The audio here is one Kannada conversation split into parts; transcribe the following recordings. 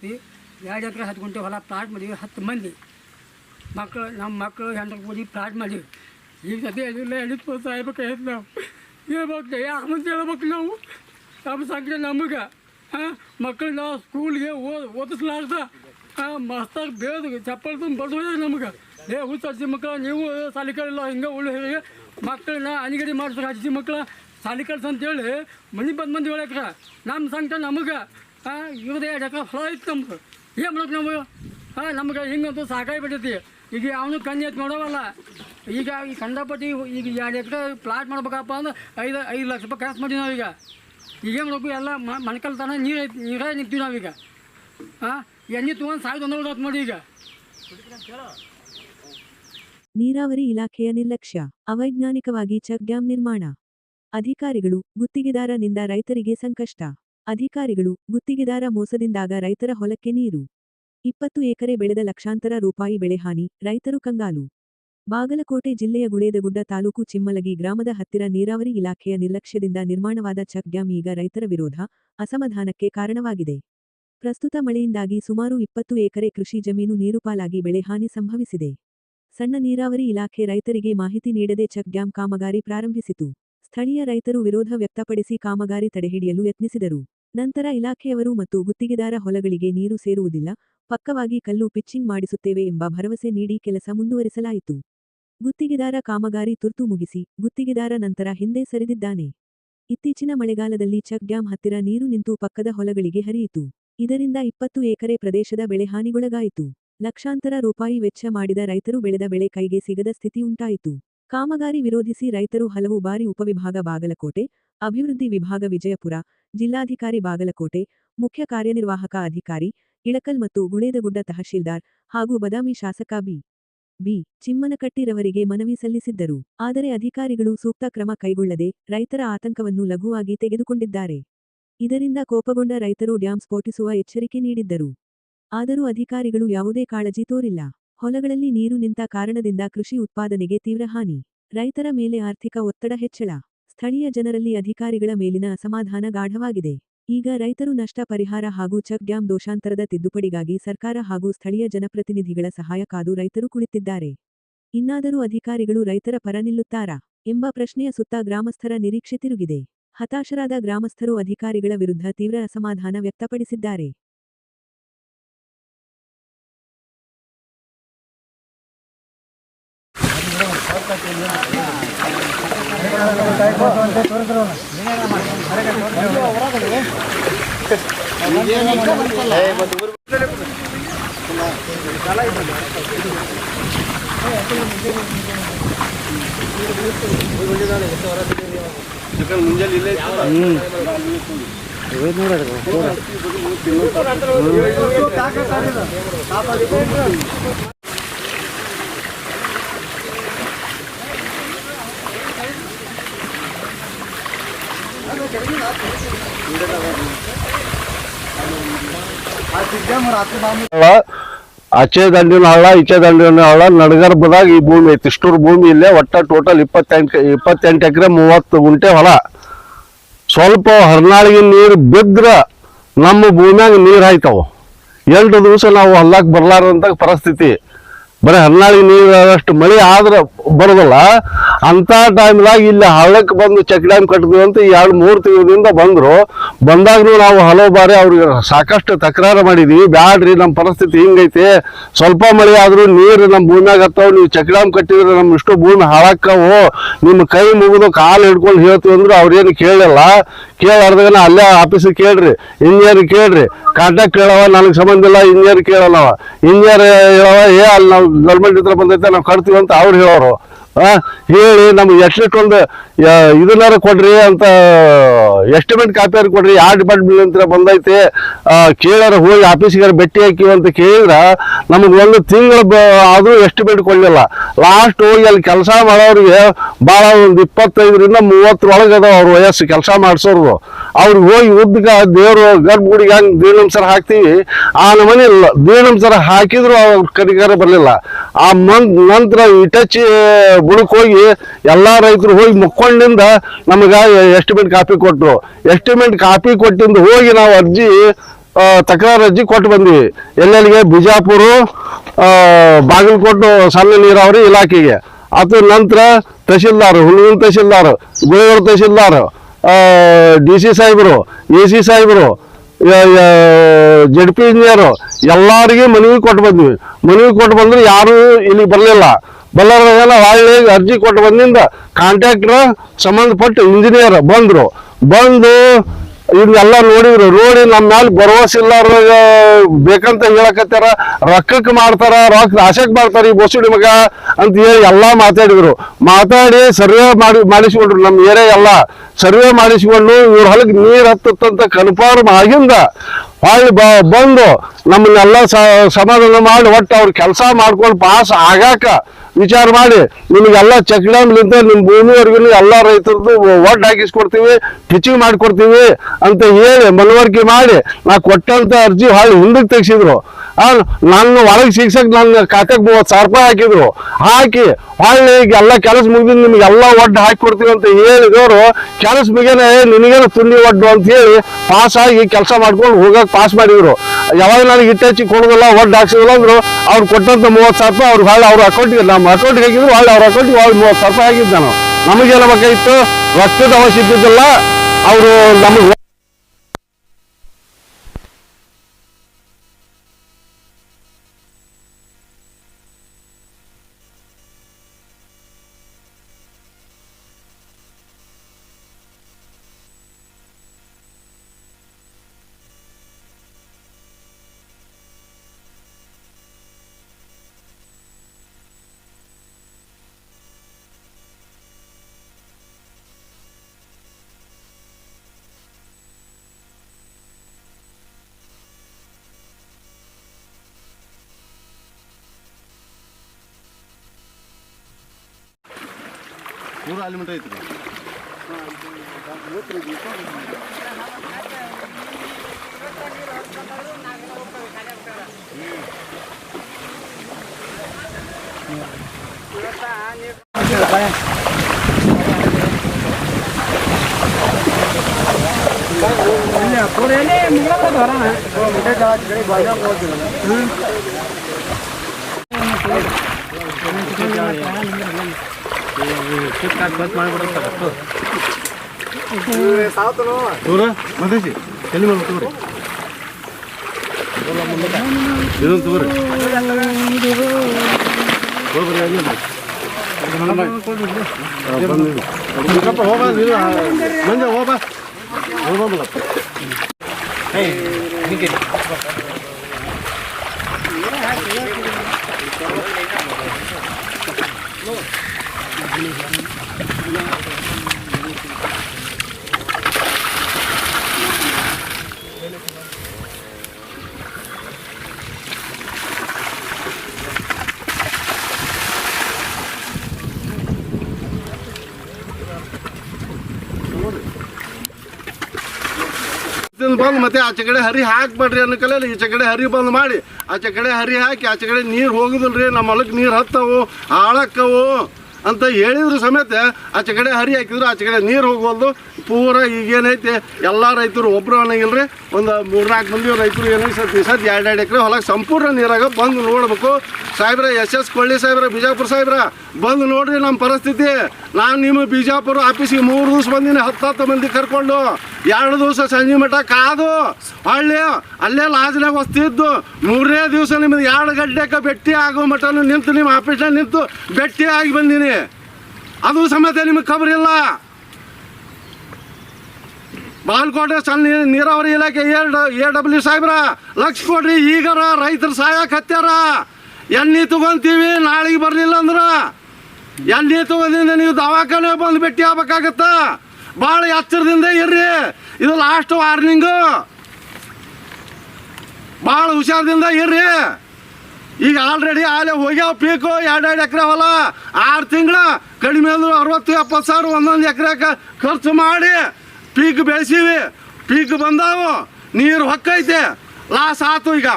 ಐತಿ ಎರಡು ಎಕರೆ ಹತ್ತು ಗುಂಟೆ ಹೊಲ ಪ್ಲಾಟ್ ಮಾಡೀವಿ, ಹತ್ತು ಮಂದಿ. ಮಕ್ಕಳು ನಮ್ಮ ಮಕ್ಕಳು ಹೆಂಡ್ರು ಕೂಡಿ ಪ್ಲಾಟ್ ಮಾಡೀವಿ. ಈಗ ಸದ್ಯ ಎಲ್ಲಿಲ್ಲ ಎಳಿತು ಸಾಯ್ಬೇಕಾಯ್ತು ನಾವು. ಹೇಳ್ಬೇಕು ಯಾಕೆ ಮುಂದೆ ಹೇಳ್ಬೇಕು ನಾವು. ನಮ್ಮ ಸಂಕಟ ನಮಗೆ. ಹಾಂ ನಾವು ಸ್ಕೂಲ್ಗೆ ಓದಿಸ್ಲಾರ್ದ. ಹಾಂ, ಮಸ್ತಾಗಿ ಬೇದು ಚಪ್ಪಲ್ ತುಂಬ ಬಡ್ಸೋದು ನಮಗೆ. ಏ, ಹುಚ್ಚು ಅಜ್ಜಿ ಮಕ್ಕಳು ನೀವು ಸಾಲಿ ಕಲಿಲ್ಲ ಹಿಂಗೆ ಉಳ್ಳು ಹೇಳಿ. ಮಕ್ಕಳನ್ನ ಅನಿಗಡಿ ಮಾಡಿಸ್ಬೇಕು ಅಜ್ಜಿ ಮಕ್ಕಳ ಸಾಲಿ ಕಳ್ಸಂತೇಳಿ ಮನೆ ಬಂದು ಮಂದಿ ಹೇಳಕ್ರ ನಮ್ಮ ಸಂಖ್ಯೆ ನಮಗೆ. ಹಾಂ ಇವ್ರದ್ದು ಎರಡು ಎಕರೆ ಹೊಲ ನಮ್ಗೆ. ಏನು ಮಾಡೋಕೆ ನಮಗೆ ಹಾಂ ನಮ್ಗೆ ಹಿಂಗಂತೂ ಸಾಕಾಗಿ ಬಿಟ್ಟೈತಿ. ಈಗ ಅವನು ಕಣ್ಣು ಎತ್ತು ನೋಡವಲ್ಲ. ಈಗ ಈ ಕಂಡಪಟ್ಟಿ ಈಗ ಎರಡು ಎಕರೆ ಪ್ಲಾಟ್ ಮಾಡ್ಬೇಕಪ್ಪ ಅಂದ್ರೆ ಐದು ಐದು ಲಕ್ಷ ರೂಪಾಯಿ ಖರ್ಚು ಮಾಡಿ ನಾವೀಗ. ಈಗ ಮಾಡಬೇಕು ಎಲ್ಲ ಮಣ್ಕಲ್ ತನ ನೀರು, ನೀರೇ ನಿಂತೀವಿ ನಾವೀಗ. ಹಾಂ ಎಣ್ಣೆ ತೊಗೊಂಡು ಸಾಯ್ದು ಒಂದೊಂದು ನೋಡಿ ಈಗ. ನೀರಾವರಿ ಇಲಾಖೆಯ ನಿರ್ಲಕ್ಷ್ಯ, ಅವೈಜ್ಞಾನಿಕವಾಗಿ ಚೆಕ್ ಡ್ಯಾಂ ನಿರ್ಮಾಣ. ಅಧಿಕಾರಿಗಳು ಗುತ್ತಿಗೆದಾರನಿಂದ ರೈತರಿಗೆ ಸಂಕಷ್ಟ. ಅಧಿಕಾರಿಗಳು, ಗುತ್ತಿಗೆದಾರ ಮೋಸದಿಂದಾಗ ರೈತರ ಹೊಲಕ್ಕೆ ನೀರು. ಇಪ್ಪತ್ತು ಎಕರೆ ಬೆಳೆದ ಲಕ್ಷಾಂತರ ರೂಪಾಯಿ ಬೆಳೆಹಾನಿ ರೈತರು ಕಂಗಾಲು. ಬಾಗಲಕೋಟೆ ಜಿಲ್ಲೆಯ ಗುಳೇದಗುಡ್ಡ ತಾಲೂಕು ಚಿಮ್ಮಲಗಿ ಗ್ರಾಮದ ಹತ್ತಿರ ನೀರಾವರಿ ಇಲಾಖೆಯ ನಿರ್ಲಕ್ಷ್ಯದಿಂದ ನಿರ್ಮಾಣವಾದ ಚಕ್ ಡ್ಯಾಂ ಈಗ ರೈತರ ವಿರೋಧ, ಅಸಮಾಧಾನಕ್ಕೆ ಕಾರಣವಾಗಿದೆ. ಪ್ರಸ್ತುತ ಮಳೆಯಿಂದಾಗಿ ಸುಮಾರು ಇಪ್ಪತ್ತು ಎಕರೆ ಕೃಷಿ ಜಮೀನು ನೀರುಪಾಲಾಗಿ ಬೆಳೆಹಾನಿ ಸಂಭವಿಸಿದೆ. ಸಣ್ಣ ನೀರಾವರಿ ಇಲಾಖೆ ರೈತರಿಗೆ ಮಾಹಿತಿ ನೀಡದೆ ಚಕ್ ಡ್ಯಾಂ ಕಾಮಗಾರಿ ಪ್ರಾರಂಭಿಸಿತು. ಸ್ಥಳೀಯ ರೈತರು ವಿರೋಧ ವ್ಯಕ್ತಪಡಿಸಿ ಕಾಮಗಾರಿ ತಡೆಹಿಡಿಯಲು ಯತ್ನಿಸಿದರು. ನಂತರ ಇಲಾಖೆಯವರು ಮತ್ತು ಗುತ್ತಿಗೆದಾರ ಹೊಲಗಳಿಗೆ ನೀರು ಸೇರುವುದಿಲ್ಲ, ಪಕ್ಕವಾಗಿ ಕಲ್ಲು ಪಿಚ್ಚಿಂಗ್ ಮಾಡಿಸುತ್ತೇವೆ ಎಂಬ ಭರವಸೆ ನೀಡಿ ಕೆಲಸ ಮುಂದುವರಿಸಲಾಯಿತು. ಗುತ್ತಿಗೆದಾರ ಕಾಮಗಾರಿ ತುರ್ತು ಮುಗಿಸಿ, ಗುತ್ತಿಗೆದಾರ ನಂತರ ಹಿಂದೆ ಸರಿದಿದ್ದಾನೆ. ಇತ್ತೀಚಿನ ಮಳೆಗಾಲದಲ್ಲಿ ಚಕ್ ಡ್ಯಾಂ ಹತ್ತಿರ ನೀರು ನಿಂತು ಪಕ್ಕದ ಹೊಲಗಳಿಗೆ ಹರಿಯಿತು. ಇದರಿಂದ ಇಪ್ಪತ್ತು ಎಕರೆ ಪ್ರದೇಶದ ಬೆಳೆ ಹಾನಿಗೊಳಗಾಯಿತು. ಲಕ್ಷಾಂತರ ರೂಪಾಯಿ ವೆಚ್ಚ ಮಾಡಿದ ರೈತರು ಬೆಳೆದ ಬೆಳೆ ಕೈಗೆ ಸಿಗದ ಸ್ಥಿತಿ ಉಂಟಾಯಿತು ಕಾಮಗಾರಿ ವಿರೋಧಿಸಿ ರೈತರು ಹಲವು ಬಾರಿ ಉಪವಿಭಾಗ ಬಾಗಲಕೋಟೆ, ಅಭಿವೃದ್ಧಿ ವಿಭಾಗ ವಿಜಯಪುರ, ಜಿಲ್ಲಾಧಿಕಾರಿ ಬಾಗಲಕೋಟೆ, ಮುಖ್ಯ ಕಾರ್ಯನಿರ್ವಾಹಕ ಅಧಿಕಾರಿ, ಇಳಕಲ್ ಮತ್ತು ಗುಳೇದಗುಡ್ಡ ತಹಶೀಲ್ದಾರ್ ಹಾಗೂ ಬದಾಮಿ ಶಾಸಕ ಬಿ. ಬಿ. ಚಿಮ್ಮನಕಟ್ಟಿರವರಿಗೆ ಮನವಿ ಸಲ್ಲಿಸಿದ್ದರು. ಆದರೆ ಅಧಿಕಾರಿಗಳು ಸೂಕ್ತ ಕ್ರಮ ಕೈಗೊಳ್ಳದೆ ರೈತರ ಆತಂಕವನ್ನು ಲಘುವಾಗಿ ತೆಗೆದುಕೊಂಡಿದ್ದಾರೆ. ಇದರಿಂದ ಕೋಪಗೊಂಡ ರೈತರು ಡ್ಯಾಂ ಸ್ಫೋಟಿಸುವ ಎಚ್ಚರಿಕೆ ನೀಡಿದ್ದರು. ಆದರೂ ಅಧಿಕಾರಿಗಳು ಯಾವುದೇ ಕಾಳಜಿ ತೋರಿಲ್ಲ. ಹೊಲಗಳಲ್ಲಿ ನೀರು ನಿಂತ ಕಾರಣದಿಂದ ಕೃಷಿ ಉತ್ಪಾದನೆಗೆ ತೀವ್ರ ಹಾನಿ. ರೈತರ ಮೇಲೆ ಆರ್ಥಿಕ ಒತ್ತಡ ಹೆಚ್ಚಳ. ಸ್ಥಳೀಯ ಜನರಲ್ಲಿ ಅಧಿಕಾರಿಗಳ ಮೇಲಿನ ಅಸಮಾಧಾನ ಗಾಢವಾಗಿದೆ. ಈಗ ರೈತರು ನಷ್ಟ ಪರಿಹಾರ ಹಾಗೂ ಚೆಕ್ ಡ್ಯಾಂ ದೋಷಾಂತರದ ತಿದ್ದುಪಡಿಗಾಗಿ ಸರ್ಕಾರ ಹಾಗೂ ಸ್ಥಳೀಯ ಜನಪ್ರತಿನಿಧಿಗಳ ಸಹಾಯ ಕಾದು ರೈತರು ಕುಳಿತಿದ್ದಾರೆ. ಇನ್ನಾದರೂ ಅಧಿಕಾರಿಗಳು ರೈತರ ಪರ ನಿಲ್ಲುತ್ತಾರಾ? ಎಂಬ ಪ್ರಶ್ನೆಯ ಸುತ್ತ ಗ್ರಾಮಸ್ಥರ ನಿರೀಕ್ಷೆ ತಿರುಗಿದೆ. ಹತಾಶರಾದ ಗ್ರಾಮಸ್ಥರು ಅಧಿಕಾರಿಗಳ ವಿರುದ್ಧ ತೀವ್ರ ಅಸಮಾಧಾನ ವ್ಯಕ್ತಪಡಿಸಿದ್ದಾರೆ. ಮುಂಜಾನೆ ಇಲ್ಲೇ ಆಚೆ ದಂಡಿನ ಹಳ್ಳ, ಈಚೆ ದಂಡಿನ ಹಳ್ಳ, ನಡಗರ್ಭದಾಗ ಈ ಭೂಮಿ ಐತಿ. ಇಷ್ಟೂರು ಭೂಮಿ ಇಲ್ಲೇ ಒಟ್ಟ ಟೋಟಲ್ ಇಪ್ಪತ್ತೆಂಟು ಇಪ್ಪತ್ತೆಂಟು ಎಕರೆ, ಮೂವತ್ತು ಗುಂಟೆ ಹೊಲ. ಸ್ವಲ್ಪ ಹರ್ನಾಳಿಗೆ ನೀರು ಬಿದ್ರ ನಮ್ಮ ಭೂಮಿಯಾಗ ನೀರು ಹಾಯ್ತಾವ. ಎರಡು ದಿವಸ ನಾವು ಹೊಲ್ಲಾಕ್ ಬರ್ಲಾರಂತ ಪರಿಸ್ಥಿತಿ. ಬರೀ ಹರ್ನಾಳಿಗೆ ನೀರು ಅಷ್ಟು ಮಳೆ ಆದ್ರೆ ಬರೋದಲ್ಲ ಅಂತ ಟೈಮ್ದಾಗ ಇಲ್ಲಿ ಹಳ್ಳಕ್ಕೆ ಬಂದು ಚೆಕ್ ಡ್ಯಾಮ್ ಕಟ್ಟಿದ್ವಿ ಅಂತ ಎರಡು ಮೂರು ತಿಂಗಳಿಂದ ಬಂದರು. ಬಂದಾಗಲೂ ನಾವು ಹಲವು ಬಾರಿ ಅವ್ರಿಗೆ ಸಾಕಷ್ಟು ತಕರಾರು ಮಾಡಿದ್ವಿ. ಬ್ಯಾಡ್ರಿ, ನಮ್ಮ ಪರಿಸ್ಥಿತಿ ಹಿಂಗೈತೆ. ಸ್ವಲ್ಪ ಮಳೆ ಆದರೂ ನೀರು ನಮ್ಮ ಭೂಮಿಯಾಗ ಹತ್ತವು, ನೀವು ಚೆಕ್ ಡ್ಯಾಮ್ ಕಟ್ಟಿದ್ರೆ ನಮ್ಮ ಇಷ್ಟು ಭೂಮಿ ಹಾಳಾಕ್ಕವು ನಿಮ್ಮ ಕೈ ಮುಗಿದು ಕಾಲು ಹಿಡ್ಕೊಂಡು ಹೇಳ್ತೀವಿ ಅಂದ್ರೆ ಅವ್ರೇನು ಕೇಳಲ್ಲ ಕೇಳಾರ್ದಾಗನ ಅಲ್ಲೇ ಆಫೀಸಿಗೆ ಕೇಳ್ರಿ. ಇಂಜಿನಿಯರ್ ಕೇಳ್ರಿ. ಕಾಂಟ್ಯಾಕ್ಟ್ ಕೇಳವ, ನನಗೆ ಸಂಬಂಧ ಇಲ್ಲ, ಇಂಜಿನಿಯರ್ ಕೇಳಲ್ಲವ. ಇಂಜಿನಿಯರ್ ಹೇಳವ, ಏ ಅಲ್ಲಿ ನಾವು ಗೌರ್ಮೆಂಟ್ ಹತ್ರ ಬಂದೈತೆ ನಾವು ಕಟ್ತೀವಿ ಅಂತ ಅವ್ರು ಹೇಳೋರು. ಹೇಳಿ ನಮ್ಗೆ ಎಷ್ಟೊಂದು ಇದನ್ನಾರು ಕೊಡ್ರಿ ಅಂತ ಎಸ್ಟಿಮೇಟ್ ಕಾಪಿಯಾರ ಕೊಡ್ರಿ ಯಾವ ಡಿಪಾರ್ಟ್ಮೆಂಟ್ ಅಂತ ಬಂದೈತೆ. ಕೇಳಾರ ಹೋಗಿ ಆಫೀಸಿಗೆ ಭೇಟಿ ಹಾಕಿವಿ ಅಂತ ಕೇಳಿದ್ರ ನಮಗೆ ಒಂದು ತಿಂಗಳ ಆದರೂ ಎಸ್ಟಿಮೇಟ್ ಕೊಡಲಿಲ್ಲ. ಲಾಸ್ಟ್ ಹೋಗಿ ಅಲ್ಲಿ ಕೆಲಸ ಮಾಡೋರಿಗೆ ಭಾಳ ಒಂದು ಇಪ್ಪತ್ತೈದರಿಂದ ಮೂವತ್ತರೊಳಗೆ ಅದಾವ ಅವ್ರ ವಯಸ್ಸು ಕೆಲಸ ಮಾಡಿಸೋರು ಅವ್ರಿಗೆ ಹೋಗಿ ಉದ್ದಕ ದೇವರು ಗರ್ಭಗುಡಿಗೆ ಹಂಗೆ ದೀನಂಸರ ಹಾಕ್ತೀವಿ. ಆ ನಮನೆ ದೀನಂಸರ ಹಾಕಿದ್ರು ಅವ್ರ ಕರಿಗಾರ ಬರಲಿಲ್ಲ. ಆ ಮಂತ್ ನಂತರ ಇಟಚಿ ಬುಡಕ್ ಹೋಗಿ ಎಲ್ಲಾ ರೈತರು ಹೋಗಿ ಮುಕ್ಕೊಂಡಿಂದ ನಮಗೆ ಎಸ್ಟಿಮೇಟ್ ಕಾಪಿ ಕೊಟ್ಟರು ಎಸ್ಟಿಮೇಟ್ ಕಾಪಿ ಕೊಟ್ಟಿಂದ ಹೋಗಿ ನಾವು ಅರ್ಜಿ ತಕರಾರು ಅರ್ಜಿ ಕೊಟ್ಟು ಬಂದ್ವಿ. ಎಲ್ಲೆಲ್ಲಿಗೆ? ಬಿಜಾಪುರ ಬಾಗಲಕೋಟು, ಸಣ್ಣ ನೀರಾವರಿ ಇಲಾಖೆಗೆ. ಅದ್ರ ನಂತರ ತಹಶೀಲ್ದಾರ್ ಹುಡುಗನ ತಹಶೀಲ್ದಾರ್, ಗುಳಗಡ ತಹಶೀಲ್ದಾರ್ ಡಿ ಸಿ ಸಾಹೇಬರು, ಎ ಸಿ ಸಾಹೇಬರು ಜಡ್ ಪಿ ಇಂಜಿನಿಯರು ಎಲ್ಲರಿಗೆ ಮನವಿ ಕೊಟ್ಟು ಬಂದ್ವಿ. ಮನವಿ ಕೊಟ್ಟು ಬಂದ್ರೆ ಯಾರು ಇಲ್ಲಿ ಬರಲಿಲ್ಲ. ಬಲ್ಲರಾಗೆಲ್ಲ ಹೊಳ್ಳಿ ಅರ್ಜಿ ಕೊಟ್ಟು ಬಂದಿಂದ ಕಾಂಟ್ರಾಕ್ಟರ್ ಸಂಬಂಧಪಟ್ಟ ಇಂಜಿನಿಯರ್ ಬಂದ್ರು. ಬಂದು ಇದನ್ನೆಲ್ಲ ನೋಡಿದ್ರು. ನೋಡಿ ನಮ್ಮ ಮೇಲೆ ಭರವಸೆ ಇಲ್ಲಾರ್ದಾಗ ಬೇಕಂತ ಹೇಳಕತ್ತಾರ. ರೊಕ್ಕಕ್ಕೆ ಮಾಡ್ತಾರ ರೊಕ್ಕ ಆಸೆಗೆ ಮಾಡ್ತಾರ ಈ ಬೋಸುಡಿ ಮಗ ಅಂತ ಹೇಳಿ ಎಲ್ಲ ಮಾತಾಡಿದ್ರು. ಮಾತಾಡಿ ಸರ್ವೆ ಮಾಡಿ ಮಾಡಿಸ್ಕೊಂಡ್ರು ನಮ್ಮ ಏರಿಯಾ ಎಲ್ಲ. ಸರ್ವೆ ಮಾಡಿಸ್ಕೊಂಡು ಇವ್ರ ಹೊಲಕ್ಕೆ ನೀರು ಹತ್ತಂತ ಕನ್ಫರ್ಮ್ ಆಗಿಂದ ಹೊಳ್ಳಿ ಬ, ಬಂದು ನಮ್ಮನ್ನೆಲ್ಲ ಸಮಾಧಾನ ಮಾಡಿ ಒಟ್ಟು ಅವ್ರ ಕೆಲಸ ಮಾಡ್ಕೊಂಡು ಪಾಸ್ ಆಗಾಕ ವಿಚಾರ ಮಾಡಿ. ನಿಮಗೆಲ್ಲ ಚೆಕ್ ಡ್ಯಾಮ್ಲಿಂದ ನಿಮ್ಮ ಭೂಮಿವರೆಗೂ ಎಲ್ಲ ರೈತರದ್ದು ಒಡ್ ಹಾಕಿಸ್ಕೊಡ್ತೀವಿ ಟಿಚಿಂಗ್ ಮಾಡಿಕೊಡ್ತೀವಿ ಅಂತ ಹೇಳಿ ಮನವರಿಕೆ ಮಾಡಿ ನಾ ಕೊಟ್ಟಂತ ಅರ್ಜಿ ಹಾಳು ಹಿಂದಕ್ಕೆ ತೆಗ್ಸಿದ್ರು. ನನ್ನ ಒಳಗೆ ಶಿಕ್ಷಕ್ ನನ್ನ ಖಾತೆಗೆ ಮೂವತ್ತು ಸಾವಿರ ರೂಪಾಯಿ ಹಾಕಿದ್ರು. ಹಾಕಿ ಹೊಳ್ಳಿ ಈಗ ಎಲ್ಲ ಕೆಲಸ ಮುಗಿದ್ ನಿಮ್ಗೆ ಎಲ್ಲ ಒಡ್ಡು ಹಾಕಿ ಕೊಡ್ತೀವಿ ಅಂತ ಹೇಳಿದವರು, ಕೆಲಸ ಮುಗಿಯನೆ ನಿನಗೇನು ತುಂಡಿ ಒಡ್ಡು ಅಂತ ಹೇಳಿ ಪಾಸ್ ಆಗಿ ಕೆಲಸ ಮಾಡ್ಕೊಂಡು ಹೋಗಕ್ ಪಾಸ್ ಮಾಡಿದ್ರು. ಯಾವಾಗ ನನಗೆ ಇಟ್ಟಚ್ಚಿ ಕೊಡೋದಿಲ್ಲ ಒಡ್ಡು ಹಾಕ್ಸೋದಿಲ್ಲ ಅಂದ್ರು, ಅವ್ರು ಕೊಟ್ಟಂತ ಮೂವತ್ತು ಸಾವಿರ ರೂಪಾಯಿ ಅವ್ರು ಹೊಳ್ಳಿ ಅವ್ರ ಅಕೌಂಟ್ಗೆ ನಮ್ಮ ಅಕೌಂಟ್ಗೆ ಹಾಕಿದ್ರು, ಹೊಳ್ಳಿ ಅವ್ರ ಅಕೌಂಟಿಗೆ ಹೊಳ್ಳಿ ಮೂವತ್ತು ಸಾವಿರ ರೂಪಾಯಿ ಹಾಕಿದ್ದು ನಾನು. ನಮಗೇನು ಬೇಕಾಗಿತ್ತು? ರೊಕ್ಕದ ಅವಶ್ಯ ಇದ್ದಿದ್ದಿಲ್ಲ ಅವರು ನಮಗೆ ಪೂರ ಅಲ್ಲಿ ಮಟ್ಟ ಐತ್ರಿ ಪೂರ ಮದೇಶಿ ಎಲ್ಲಿ ಮಾಡಿ ತಗೋರಿ ಇದೊಂದು ತಗೋರಿ ಹೋಗ್ರಿ ಅಲ್ಲಿ ಹೋಗ್ಬಾ ಹೋಗ್ಬಾ ನೀನು ಮಂಜ ಹೋಗ್ಬಾ ಇದನ್ನ ಬಂದು ಮತ್ತೆ ಆಚೆ ಕಡೆ ಹರಿ ಹಾಕ್ಬೇಡ್ರಿ ಅನ್ನೋ ಕಲೆಯಲ್ಲಿ ಈಚೆ ಕಡೆ ಹರಿ ಬಂದ್ ಮಾಡಿ ಆಚೆ ಕಡೆ ಹರಿ ಹಾಕಿ ಆಚೆ ಕಡೆ ನೀರು ಹೋಗುದಿಲ್ರಿ, ನಮ್ಮ ಹೊಲಕ್ಕೆ ನೀರು ಹತ್ತವು, ಆಳಕ್ಕವು ಅಂತ ಹೇಳಿದ್ರು ಸಮೇತ ಆಚೆ ಕಡೆ ಹರಿ ಹಾಕಿದ್ರು ಆಚೆ ಕಡೆ ನೀರು ಹೋಗೋದು ಪೂರ ಈಗೇನೈತೆ, ಎಲ್ಲ ರೈತರು ಒಬ್ರು ಅನ್ನಂಗಿಲ್ರಿ. ಒಂದು ಮೂರ್ನಾಲ್ಕು ಮಂದಿ ರೈತರು ಏನೈತೆ ಸತಿ ಸದ್ ಎರಡು ಎರಡು ಎಕರೆ ಹೊಲಕ್ಕೆ ಸಂಪೂರ್ಣ ನೀರಾಗ ಬಂದು ನೋಡ್ಬೇಕು. ಸಾಹೇಬ್ರ, ಎಸ್ ಎಸ್ ಕೊಳ್ಳಿ ಸಾಹೇಬ್ರ, ಬಿಜಾಪುರ ಸಾಹೇಬ್ರ, ಬಂದು ನೋಡ್ರಿ ನಮ್ಮ ಪರಿಸ್ಥಿತಿ. ನಾನು ನಿಮ್ಮ ಬಿಜಾಪುರ ಆಫೀಸಿಗೆ ಮೂರು ದಿವಸ ಬಂದಿನಿ ಹತ್ತು ಹತ್ತು ಮಂದಿ ಕರ್ಕೊಂಡು. ಎರಡು ದಿವಸ ಸಂಜೆ ಮಠ ಕಾದು, ಹಳ್ಳಿ, ಅಲ್ಲೇ ಲಾಜ್ನಾಗ ವಸ್ತಿದ್ದು ಮೂರನೇ ದಿವಸ ನಿಮ್ಮದು ಎರಡು ಗಂಟೆಗೆ ಭೇಟಿ ಆಗೋ ಮಟನು ನಿಂತು, ನಿಮ್ಮ ಆಫೀಸ್ನಾಗ ನಿಂತು ಭೇಟಿ ಆಗಿ ಬಂದೀನಿ. ಅದು ಸಮೇತ ನಿಮಗೆ ಖಬರಿಲ್ಲ ಬಾಲ್ಕೋಟೆ ಸಣ್ಣ ನೀರ್- ನೀರಾವರಿ ಇಲಾಖೆ ಎ ಡಬ್ಲ್ಯೂ ಸಾಹೇಬ್ರ ಲಕ್ಷ ಕೊಡ್ರಿ ಈಗಾರ ರೈತರು ಸಾಯಕ್ಕೆ ಹತ್ಯಾರ. ಎಣ್ಣೆ ತಗೊಂತೀವಿ, ನಾಳೆಗೆ ಬರಲಿಲ್ಲ ಅಂದ್ರೆ ಎಣ್ಣೆ ತೊಗೊಂದಿಂದ ನೀವು ದವಾಖಾನೆ ಬಂದು ಭೇಟಿ ಆಗ್ಬೇಕಾಗತ್ತ. ಭಾಳ ಎಚ್ಚರದಿಂದ ಇರ್ರಿ. ಇದು ಲಾಸ್ಟ್ ವಾರ್ನಿಂಗು ಭಾಳ ಹುಷಾರದಿಂದ ಇರ್ರಿ. ಈಗ ಆಲ್ರೆಡಿ ಆಲೆ ಹೋಗ್ಯಾವ ಪೀಕು ಎರಡೆರಡು ಎಕರೆ ಹೊಲ. ಆರು ತಿಂಗಳ ಕಡಿಮೆ ಅಂದ್ರೆ ಅರವತ್ತು, ಎಪ್ಪತ್ತು ಸಾವಿರ ಒಂದೊಂದು ಎಕರೆ ಖರ್ಚು ಮಾಡಿ ಪೀಕ್ ಬೆಳೆಸೀವಿ. ಪೀಕ್ ಬಂದಾವು. ನೀರು ಹೊಕ್ಕೈತೆ. ಲಾಸ್ ಆತು ಈಗ.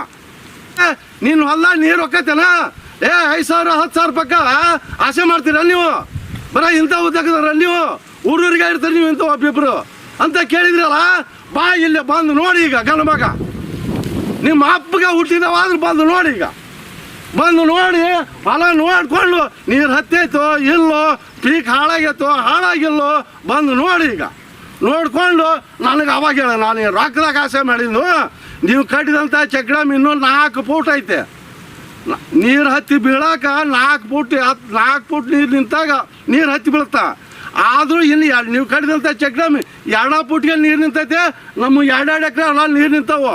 ನಿನ್ನ ಹೊಲ ನೀರು ಹೊಕ್ಕೈತೆನ? ಏ, ಐದು ಸಾವಿರ, ಹತ್ತು ಸಾವಿರ ಪಕ್ಕ ಆಸೆ ಮಾಡ್ತೀರ ನೀವು? ಬರ ಇಂಥ ಉದ್ದಕದಾರ ನೀವು. ಹುಡುಗರಿಗೆ ಇರ್ತಾರೆ ನೀವು ಇಂಥ ಒಬ್ಬಿಬ್ರು ಅಂತ ಕೇಳಿದ್ರಲ್ಲ, ಬಾ ಇಲ್ಲಿ ಬಂದು ನೋಡಿ ಈಗ ಗಣಮಗ ನಿಮ್ಮ ಅಪ್ಪಗೆ ಹುಟ್ಟಿದವಾದ್ರೆ ಬಂದು ನೋಡಿ ಈಗ. ಬಂದು ನೋಡಿ, ಹೊಲ ನೋಡಿಕೊಂಡು ನೀರು ಹತ್ತೈತೋ ಇಲ್ಲೋ, ಪೀಕ್ ಹಾಳಾಗೈತೋ ಹಾಳಾಗಿಲ್ಲೋ, ಬಂದು ನೋಡಿ ಈಗ. ನೋಡ್ಕೊಂಡು ನನಗೆ ಅವಾಗ ಹೇಳ, ನಾನು ರೊಕ್ಕದಾಗ ಆಸೆ ಮಾಡಿದ್ದು, ನೀವು ಕಟ್ಟಿದಂಥ ಚೆಕ್ ಡ್ಯಾಮ್ ಇನ್ನೂ ನಾಲ್ಕು ಫೂಟ್ ಐತೆ. ನೀರು ಹತ್ತಿ ಬೀಳಾಕ ನಾಲ್ಕು ಫೂಟ್ ಹತ್ತು ನಾಲ್ಕು ಫೂಟ್ ನೀರು ನಿಂತಾಗ ನೀರು ಹತ್ತಿ ಬೀಳ್ತಾ ಆದರೂ ಇನ್ನು ಎರಡು, ನೀವು ಕಟ್ಟಿದಂಥ ಚೆಕ್ ಡ್ಯಾಮ್ ಎರಡು ಫುಟ್ಗೆ ನೀರು ನಿಂತೈತೆ, ನಮ್ಮ ಎರಡೆರಡು ಎಕರೆ ಹೊಲ ನೀರು ನಿಂತವು.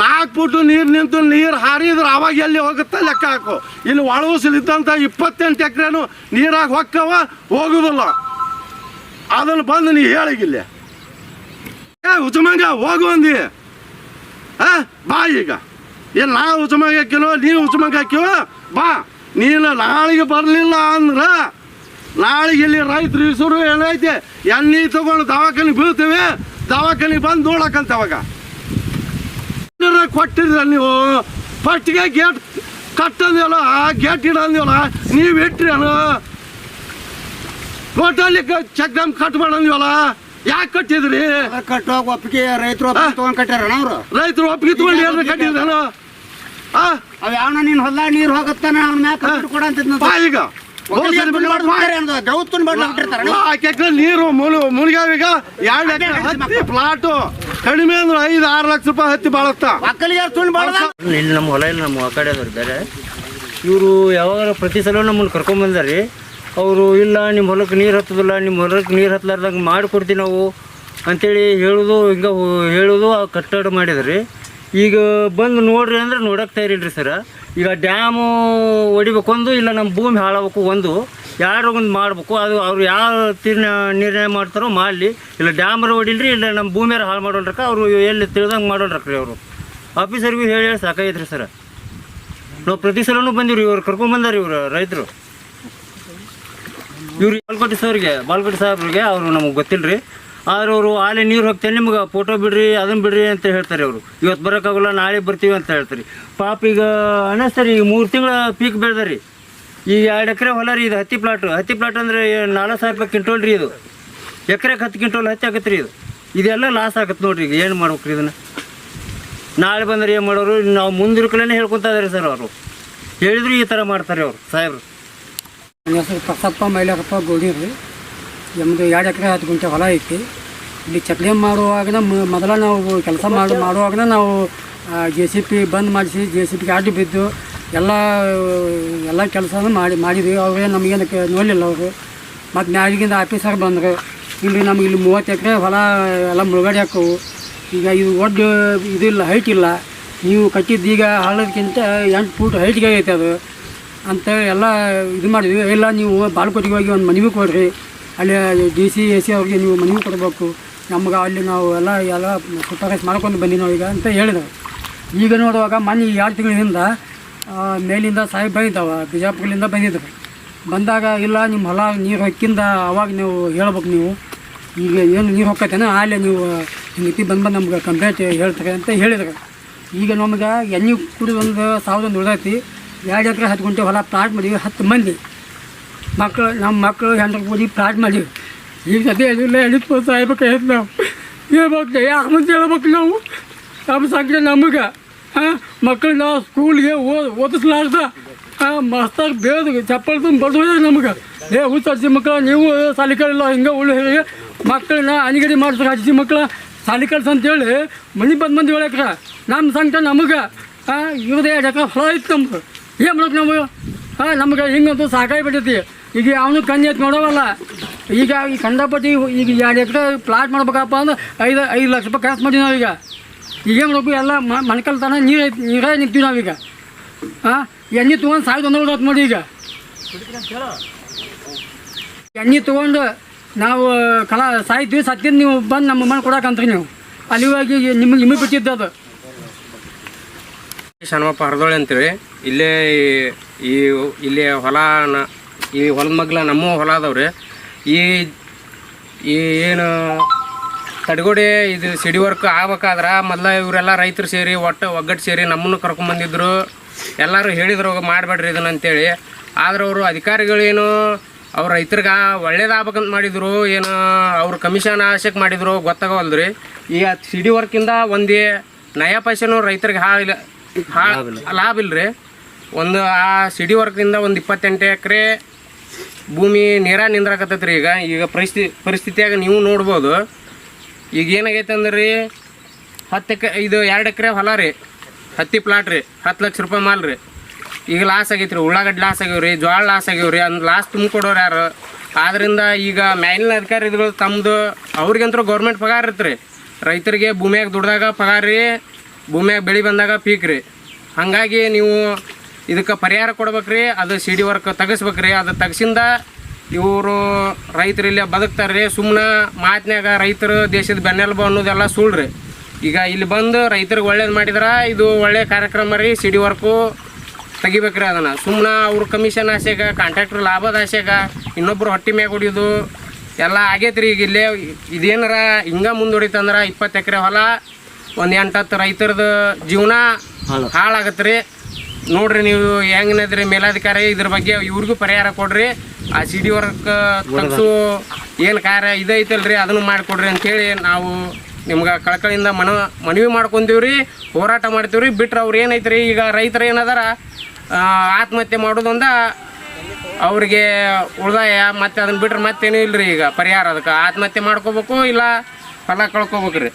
ನಾಲ್ಕು ಫೂಟ್ ನೀರು ನಿಂತು ನೀರು ಹಾರಿದ್ರೆ ಅವಾಗ ಎಲ್ಲಿ ಹೋಗುತ್ತೆ ಲೆಕ್ಕ ಹಾಕು. ಇಲ್ಲಿ ಒಳವಸಲಿದ್ದಂಥ ಇಪ್ಪತ್ತೆಂಟು ಎಕರೆನು ನೀರಾಗಿ ಹೊಕ್ಕವ ಹೋಗುದಿಲ್ಲ. ಅದನ್ನು ಬಂದು ನೀ ಹೇಳಿಗಿಲ್ಲ ಏ ಉಚಮಂಗ ಹೋಗು ಅಂದಿ. ಆ, ಬಾ ಈಗ. ಏನು ನಾ ಉಚಮಂಗ ಹಾಕಿಲ್ವ ನೀ ಉಚಮಂಗ ಹಾಕಿವ ಬಾ. ನೀನು ನಾಳೆಗೆ ಬರಲಿಲ್ಲ ಅಂದ್ರೆ, ನಾಳೆಗೆ ಇಲ್ಲಿ ರೈತರು ಹೆಸರು ಏನೈತೆ? ಎಣ್ಣೆ ತಗೊಂಡು ದವಾಖಾನೆ ಬೀಳ್ತೇವೆ ದವಾಖಾನೆ ಬಂದು ನೋಡಕ್ಕಂತ ಅವಾಗ. ಕೊಟ್ಟಿದ್ರ ನೀವು. ಫಸ್ಟ್ಗೆ ಗೇಟ್ ಕಟ್ಟಂದಿವಲ್ಲ ಗೇಟ್ ಇಡಂದಿಲ್ಲ ನೀವು ಇಟ್ರಿ ಅನು ಟೋಟಲಿ ಚೆಕ್ ಡ್ಯಾಮ್ ಕಟ್ ಮಾಡಂದಿವಲ್ಲ ಯಾಕೆ ಕಟ್ಟಿದ್ರಿ? ಕಟ್ಟೋಗ ಒಪ್ಪಿಗೆ ರೈತರು ಒಪ್ಪಿಗೆ ತಗೊಂಡ್ ಕಟ್ಟಾರ ಅವ್ರು. ರೈತರು ಒಪ್ಪಿಗೆ ತಗೊಂಡು ಏನು ಕಟ್ಟಿದ್ದಾನು ಆ ಅವ್ ಯಾವನ ನೀನ್ ಹೊಲ ನೀರು ಹೋಗತ್ತಾನ ಅವ್ನ ಮ್ಯಾಕ ಕಟ್ಟಿ ಕೊಡ ಅಂತ. ಬಾ ಈಗ. ನೀರು ಮುಳು ಮುಳುಗ್ಯಾವೀಗ ಎರಡು ಎಕರೆ ಹತ್ತಿ ಪ್ಲಾಟು ಕಡಿಮೆ ಅಂದ್ರೆ ಐದು ಆರು ಲಕ್ಷ ರೂಪಾಯಿ ಹತ್ತಿ ಬಾಳತ್ತ. ಮಕ್ಕಳಿಗೆ ತುಣ್ ಬಾಳ್ದ ಇಲ್ಲಿ ನಮ್ಮ ಹೊಲ ಇಲ್ಲ ನಮ್ಮ ಆ ಕಡೆ ಅದ್ರ ಬೇರೆ ಇವರು ಯಾವಾಗ ಪ್ರತಿ ಸಲ ನಮ್ಮನ್ನು ಕರ್ಕೊಂಬಂದಾರಿ ಅವರು, ಇಲ್ಲ ನಿಮ್ಮ ಹೊಲಕ್ಕೆ ನೀರು ಹತ್ತದಿಲ್ಲ ನಿಮ್ಮ ಹೊಲಕ್ಕೆ ನೀರು ಹತ್ತಲಾರ್ದಂಗೆ ಮಾಡಿಕೊಡ್ತೀವಿ ನಾವು. ಅಂಥೇಳಿ ಹೇಳೋದು, ಹಿಂಗೆ ಹೇಳೋದು ಕಟ್ಟಡ ಮಾಡಿದ್ರಿ. ಈಗ ಬಂದು ನೋಡ್ರಿ ಅಂದ್ರೆ ನೋಡಕ್ಕೆ ತಯಾರಿಲ್ರಿ ಸರ. ಈಗ ಡ್ಯಾಮು ಹೊಡಿಬೇಕು ಒಂದು, ಇಲ್ಲ ನಮ್ಮ ಭೂಮಿ ಹಾಳಬೇಕು ಒಂದು. ಯಾರು ಒಂದು ಮಾಡಬೇಕು, ಅದು ಅವ್ರು ಯಾವ ತೀರ್ಣ ನಿರ್ಣಯ ಮಾಡ್ತಾರೋ ಮಾಡಲಿ. ಇಲ್ಲ ಡ್ಯಾಮರ ಹೊಡಿಲ್ರಿ ಇಲ್ಲ ನಮ್ಮ ಭೂಮಿಯಾರ ಹಾಳು ಮಾಡೋಲ್ರಕ್ಕ, ಅವರು ಎಲ್ಲಿ ತಿಳಿದಂಗೆ ಮಾಡೋಲ್ರಕ್ರಿ ಅವರು. ಆಫೀಸರ್ಗೂ ಹೇಳಿ ಹೇಳಿ ಸಾಕಾಗೈತ್ರಿ ಸರ. ನಾವು ಪ್ರತಿ ಸಲನೂ ಬಂದಿವ್ರಿ, ಇವ್ರು ಬಂದಾರ ಇವರು ರೈತರು. ಇವ್ರು ಬಾಲ್ಕೋಟಿ ಸರ್ಗೆ ಬಾಲ್ಕೋಟಿ ಸಾಹೇಬ್ರಿಗೆ ಅವರು ನಮಗೆ ಗೊತ್ತಿಲ್ಲರಿ ಆದ್ರೆ ಅವರು ಆಲೆ ನೀರು ಹೋಗ್ತೇನೆ, ನಿಮ್ಗೆ ಫೋಟೋ ಬಿಡ್ರಿ ಅದನ್ನ ಬಿಡ್ರಿ ಅಂತ ಹೇಳ್ತಾರೆ ಅವರು. ಇವತ್ತು ಬರೋಕ್ಕಾಗಲ್ಲ, ನಾಳೆ ಬರ್ತೀವಿ ಅಂತ ಹೇಳ್ತಾರೆ. ಪಾಪ ಈಗ ಅನಿಸ್ತಾರೆ, ಈಗ ಮೂರು ತಿಂಗಳ ಪೀಕ್ ಬೆಳೆದಾರಿ. ಈಗ ಎರಡು ಎಕರೆ ಹೊಲ ರೀ ಇದು, ಹತ್ತಿ ಪ್ಲಾಟು ಹತ್ತಿ ಪ್ಲಾಟ್ ಅಂದರೆ ನಾಲ್ಕು ಸಾವಿರ ರೂಪಾಯಿ ಕಿಂಟೋಲ್ ರೀ ಇದು. ಎಕರೆಗೆ ಹತ್ತು ಕಿಂಟೋಲ್ ಹತ್ತಿ ಆಗತ್ತೆ ರೀ ಇದು. ಇದೆಲ್ಲ ಲಾಸ್ ಆಗತ್ತೆ ನೋಡ್ರಿ ಈಗ, ಏನು ಮಾಡ್ಬೇಕು ರೀ ಇದನ್ನು? ನಾಳೆ ಬಂದ್ರೆ ಏನು ಮಾಡೋರು, ನಾವು ಮುಂದಿರ್ಕಲೇ ಹೇಳ್ಕೊತಾ ಇದಾರೆ ಸರ್ ಅವರು. ಹೇಳಿದ್ರು ಈ ಥರ ಮಾಡ್ತಾರೆ ಅವರು, ಸಾಹೇಬ್ರು. ನನ್ನ ಹೆಸರು ಪ್ರಸಪ್ಪ ಮೈಲಾರಪ್ಪ ಗೋಡಿರಿ ನಮ್ಮದು ಎರಡು ಎಕರೆ ಹತ್ತು ಗುಂಟೆ ಹೊಲ ಐತಿ. ಇಲ್ಲಿ ಚಕ್ಲಿ ಮಾಡುವಾಗ ಮೊದಲ ನಾವು ಕೆಲಸ ಮಾಡಿ ಮಾಡುವಾಗ ನಾವು ಜೆ ಸಿ ಪಿ ಬಂದ್ ಮಾಡಿಸಿ ಜೆ ಸಿ ಪಿಗೆ ಅಡ್ಡು ಬಿದ್ದು ಎಲ್ಲ ಎಲ್ಲ ಕೆಲಸನೂ ಮಾಡಿ, ಮಾಡಿದ್ವಿ. ಅವ್ರಿಗೆ ನಮಗೇನು ನೋಡಲಿಲ್ಲ ಅವರು. ಮತ್ತು ಮ್ಯಾಲಿಗಿಂದ ಆಫೀಸರ್ ಬಂದರು. ಇಲ್ಲಿ ನಮ್ಗೆ ಇಲ್ಲಿ ಮೂವತ್ತು ಎಕರೆ ಹೊಲ ಎಲ್ಲ ಮುಳುಗಡೆ ಹಾಕವು. ಈಗ ಇದು ಒಡ್ಡು ಇದಿಲ್ಲ ಹೈಟ್ ಇಲ್ಲ. ನೀವು ಕಟ್ಟಿದ್ದೀಗ ಹಳ್ಳದಕ್ಕಿಂತ ಎಂಟು ಫೂಟ್ ಹೈಟ್ಗೆ ಐತೆ ಅದು. ಅಂತ ಎಲ್ಲ ಇದು ಮಾಡಿದ್ವಿ. ಇಲ್ಲ ನೀವು ಬಾಲ್ಕೋಟಿಗೆ ಹೋಗಿ ಒಂದು ಮನವಿ ಕೊಡ್ರಿ. ಅಲ್ಲಿ ಡಿ ಸಿ, ಎ ಸಿ ಅವ್ರಿಗೆ ನೀವು ಮನವಿ ಕೊಡಬೇಕು. ನಮ್ಗೆ ಅಲ್ಲಿ ನಾವು ಎಲ್ಲ ಎಲ್ಲ ಸುಪಾರಸ್ ಮಾಡ್ಕೊಂಡು ಬಂದಿ ನಾವು ಈಗ ಅಂತ ಹೇಳಿದ್ರು. ಈಗ ನೋಡುವಾಗ ಮೊನ್ನೆ ಎರಡು ತಿಂಗಳಿಂದ ಮೇಲಿಂದ ಸಾಹೇಬ್ ಬಂದಿದ್ದಾವೆ, ಬಿಜಾಪುರದಿಂದ ಬಂದಿದ್ರು. ಬಂದಾಗ ಇಲ್ಲ, ನಿಮ್ಮ ಹೊಲ ನೀರು ಹಾಕಿಂದ ಅವಾಗ ನೀವು ಹೇಳ್ಬೇಕು ನೀವು. ಈಗ ಏನು ನೀರು ಹೊಕ್ಕತ್ತೇನೋ ಅಲ್ಲೇ ನೀವು ಹಿಂಗತಿ ಬಂದು ಬಂದು ನಮ್ಗೆ ಕಂಪ್ಲೇಂಟ್ ಹೇಳ್ತಾರೆ ಅಂತ ಹೇಳಿದ್ರು. ಈಗ ನಮ್ಗೆ ಎಣ್ಣೆ ಕುಡಿದು ಒಂದು ಒಂದು ಉಳ್ದೈತಿ. ಎರಡು ಎಕರೆ ಹತ್ತು ಗುಂಟೆ ಹೊಲ ಪ್ಲಾಟ್ ಮಾಡಿವಿ ಹತ್ತು ಮಂದಿ. ಮಕ್ಕಳು ನಮ್ಮ ಮಕ್ಕಳು ಹೆಂಡ್ರು ಕೂಡಿ ಪ್ಲಾಟ್ ಮಾಡಿವಿ ಈಗ ಸದ್ಯ ಎಲ್ಲಿಲ್ಲ ಎಳಿತು ಸಾಯ್ಬೇಕಾಯ್ತು ನಾವು. ಹೇಳ್ಬೇಕು ಯಾಕೆ ಮುಂದೆ ಹೇಳ್ಬೇಕು ನಾವು. ನಮ್ಮ ಸಂಕಟ ನಮಗೆ. ಹಾಂ ಮಕ್ಕಳು ನಾವು ಸ್ಕೂಲ್ಗೆ ಓದಿಸ್ಲಾರ್ದ. ಹಾಂ, ಮಸ್ತಾಗಿ ಬೇದ ಚಪ್ಪಲ್ ತುಂಬ ಬರ್ದು ನಮಗೆ. ಏ, ಹುಚ್ಚಿ ಮಕ್ಕಳು ನೀವು ಸಾಲಿ ಕಲಿಲ್ಲ ಹಿಂಗೆ ಉಳ್ಳು ಹೇಳಿ. ಮಕ್ಕಳನ್ನ ಅನಿಗಡಿ ಮಾಡಿಸ್ಬೇಕು ಅಜ್ಜಿ ಮಕ್ಕಳು ಸಾಲಿ ಕಲ್ಸ ಅಂತೇಳಿ ಮನೆ ಬಂದು ಮಂದಿ ಹೇಳಕ್ರ ನಮ್ಮ ಸಂಕಟ ನಮಗೆ. ಹಾಂ ಇವ್ರದ್ದು ಎರಡು ಎಕರೆ ಹೊಲ ಐತೆ ನಮ್ಗೆ ಏನು ಮಾಡೋಕೆ ನಮಗೆ ಹಾಂ ನಮ್ಗೆ ಹಿಂಗಂತೂ ಸಾಕಾಗಿ ಬಿಟ್ಟೈತಿ. ಈಗ ಅವನು ಕಣ್ಣು ಎತ್ತಿ ನೋಡೋವಲ್ಲ. ಈಗ ಈ ಕಂಡಪಟ್ಟಿ ಈಗ ಎರಡು ಎಕರೆ ಪ್ಲಾಟ್ ಮಾಡ್ಬೇಕಪ್ಪ ಅಂದ್ರೆ ಐದು ಐದು ಲಕ್ಷ ರೂಪಾಯಿ ಖರ್ಚು ಮಾಡಿ ನಾವೀಗ. ಈಗ ಏನು ಮಾಡಬೇಕು, ಎಲ್ಲ ಮಣ್ಕಲ್ತನ ನೀರು ಐತಿ ನೀರೇ ನಿಂತೀವಿ ನಾವೀಗ. ಹಾಂ ಎಣ್ಣೆ ತೊಗೊಂಡು ಸಾವಿರದ ಒಂದು ನೋಡಿ ಈಗ. ಎಣ್ಣೆ ತೊಗೊಂಡು ನಾವು, ಕಲಾ, ಸಾಯ್ತೀವಿ, ಸತ್ತಿದ್ದು ನೀವು ಬಂದು ನಮ್ಮ ಮನೆ ಕೊಡಕಂತ್ರಿ ನೀವು. ಅಲ್ಲಿ ಹೋಗಿ ನಿಮಗೆ ನಿಮಗೆ ಬಿಟ್ಟಿದ್ದು ಅದು. ಶರಣಪ್ಪ ಹರದೋಳಿ ಅಂತೇಳಿ ಇಲ್ಲೇ ಈ ಇಲ್ಲಿ ಹೊಲ ಈ ಹೊಲದ ಮಗ್ಲ ನಮ್ಮ ಹೊಲ ಅದಾವ್ರಿ. ಈ ಈ ಏನು ತಡಗೋಡೆ ಇದು ಸಿಡಿ ವರ್ಕ್ ಆಗ್ಬೇಕಾದ್ರೆ ಮೊದಲ ಇವರೆಲ್ಲ ರೈತರು ಸೇರಿ ಒಟ್ಟು ಒಗ್ಗಟ್ಟು ಸೇರಿ ನಮ್ಮನ್ನು ಕರ್ಕೊಂಬಂದಿದ್ರು ಎಲ್ಲರೂ ಹೇಳಿದ್ರು ಮಾಡಬೇಡ್ರಿ ಇದನ್ನ ಅಂತೇಳಿ. ಆದ್ರೆ ಅವರು ಅಧಿಕಾರಿಗಳೇನು ಅವ್ರು ರೈತರಿಗೆ ಒಳ್ಳೇದಾಗಬೇಕಂತ ಮಾಡಿದರು. ಏನು ಅವ್ರು ಕಮಿಷನ್ ಆಶಕ್ಕೆ ಮಾಡಿದ್ರು. ಗೊತ್ತಾಗವಲ್ದು ರೀ ಈ ಸಿಡಿ ವರ್ಕಿಂದ ಒಂದೇ ನಯಾ ಪೈಸೆನೂ ರೈತರಿಗೆ ಹಾಳ ಲಾಭ ಇಲ್ರಿ. ಒಂದು ಆ ಸಿಡಿ ವರ್ಕ್ದಿಂದ ಒಂದು ಇಪ್ಪತ್ತೆಂಟು ಎಕರೆ ಭೂಮಿ ನೀರ ನಿಂದ್ರಾಕತ್ತೈತೆ ರೀ ಈಗ. ಈಗ ಪರಿಸ್ಥಿತಿ ಪರಿಸ್ಥಿತಿಯಾಗ ನೀವು ನೋಡ್ಬೋದು. ಈಗ ಏನಾಗೈತೆ ಅಂದ್ರೆ ರೀ ಹತ್ತು ಎಕರೆ ಇದು ಎರಡು ಎಕರೆ ಹೊಲ ರೀ. ಹತ್ತಿ ಪ್ಲಾಟ್ ರೀ. ಹತ್ತು ಲಕ್ಷ ರೂಪಾಯಿ ಮಾಲ್ ರೀ. ಈಗ ಲಾಸ್ ಆಗೈತೆ ರೀ ಉಳ್ಳಾಗಡ್ಡಿ ಲಾಸ್ ಆಗ್ಯಾವ ಜ್ವಾಳ ಜೋಳ ಲಾಸ್ ಆಗ್ಯಾವ ರೀ ಅಂದ್ ಲಾಸ್ ತುಂಬಿಕೊಡೋರು ಯಾರು? ಆದ್ದರಿಂದ ಈಗ ಮೇಲಿನ ಅಧಿಕಾರಿಗಳು ತಮ್ಮದು ಅವ್ರಿಗಂತೂ ಗೌರ್ಮೆಂಟ್ ಪಗಾರ ಇರ್ತ್ರಿ ರೈತರಿಗೆ ಭೂಮಿಯಾಗ ದುಡ್ದಾಗ ಪಗಾರ ರೀ. ಭೂಮಿಯಾಗ ಬೆಳೆ ಬಂದಾಗ ಪೀಕ್ ರೀ. ಹಾಗಾಗಿ ನೀವು ಇದಕ್ಕೆ ಪರಿಹಾರ ಕೊಡ್ಬೇಕ್ರಿ, ಅದು ಸಿ ಡಿ ವರ್ಕ್ ತೆಗಿಸ್ಬೇಕ್ರಿ. ಅದು ತೆಗ್ಸಿಂದ ಇವರು ರೈತರು ಇಲ್ಲೇ ಬದುಕ್ತಾರೆ ರೀ. ಸುಮ್ಮನೆ ಮಾತಿನಾಗ ರೈತರು ದೇಶದ ಬೆನ್ನೆಲುಬು ಅನ್ನೋದೆಲ್ಲ ಸುಳ್ಳು ರೀ ಈಗ ಇಲ್ಲಿ ಬಂದು ರೈತರಿಗೆ ಒಳ್ಳೇದು ಮಾಡಿದ್ರೆ ಇದು ಒಳ್ಳೆಯ ಕಾರ್ಯಕ್ರಮ ರೀ. ಸಿ ಡಿ ವರ್ಕು ತೆಗಿಬೇಕ್ರಿ ಅದನ್ನು. ಸುಮ್ಮನೆ ಅವ್ರ ಕಮಿಷನ್ ಆಸೆಗ ಕಾಂಟ್ರಾಕ್ಟ್ರ್ ಲಾಭದ ಆಸೆಗ, ಇನ್ನೊಬ್ರು ಹೊಟ್ಟೆ ಮ್ಯಾಗ ಹೊಡಿಯೋದು ಎಲ್ಲ ಆಗೈತೆ ರೀ ಈಗ ಇಲ್ಲೇ ಇದೇನಾರ ಹಿಂಗೆ ಮುಂದೂಡಿತಂದ್ರೆ ಇಪ್ಪತ್ತು ಎಕರೆ ಹೊಲ ಒಂದು ಎಂಟು ಹತ್ತು ರೈತರದ್ದು ಜೀವನ ಹಾಳಾಗತ್ತೆ ರೀ ನೋಡ್ರಿ ನೀವು ಹೆಂಗನದ್ರಿ ಮೇಲಾಧಿಕಾರಿ ಇದ್ರ ಬಗ್ಗೆ ಇವ್ರಿಗೂ ಪರಿಹಾರ ಕೊಡ್ರಿ. ಆ ಸಿ ಡಿ ವರ್ಕ್ ತಗ್ಸು ಏನು ಕಾರ್ಯ ಇದೈತಲ್ರಿ ಅದನ್ನು ಮಾಡಿಕೊಡ್ರಿ ಅಂತೇಳಿ ನಾವು ನಿಮ್ಗೆ ಕಳಕಳಿಯಿಂದ ಮನ ಮನವಿ ಮಾಡ್ಕೊಂತೀವ್ರಿ ಹೋರಾಟ ಮಾಡ್ತೀವ್ರಿ. ಬಿಟ್ರೆ ಅವ್ರು ಏನೈತ್ರಿ ಈಗ ರೈತರು ಏನದಾರ ಆತ್ಮಹತ್ಯೆ ಮಾಡೋದೊಂದ ಅವ್ರಿಗೆ ಉಳಿದಾಯ ಮತ್ತೆ ಅದನ್ನ ಬಿಟ್ರೆ ಮತ್ತೇನೂ ಇಲ್ರಿ ಈಗ ಪರಿಹಾರ ಅದಕ್ಕೆ. ಆತ್ಮಹತ್ಯೆ ಮಾಡ್ಕೋಬೇಕು ಇಲ್ಲ ಫಲ ಕಳ್ಕೊಬೇಕ್ರಿ.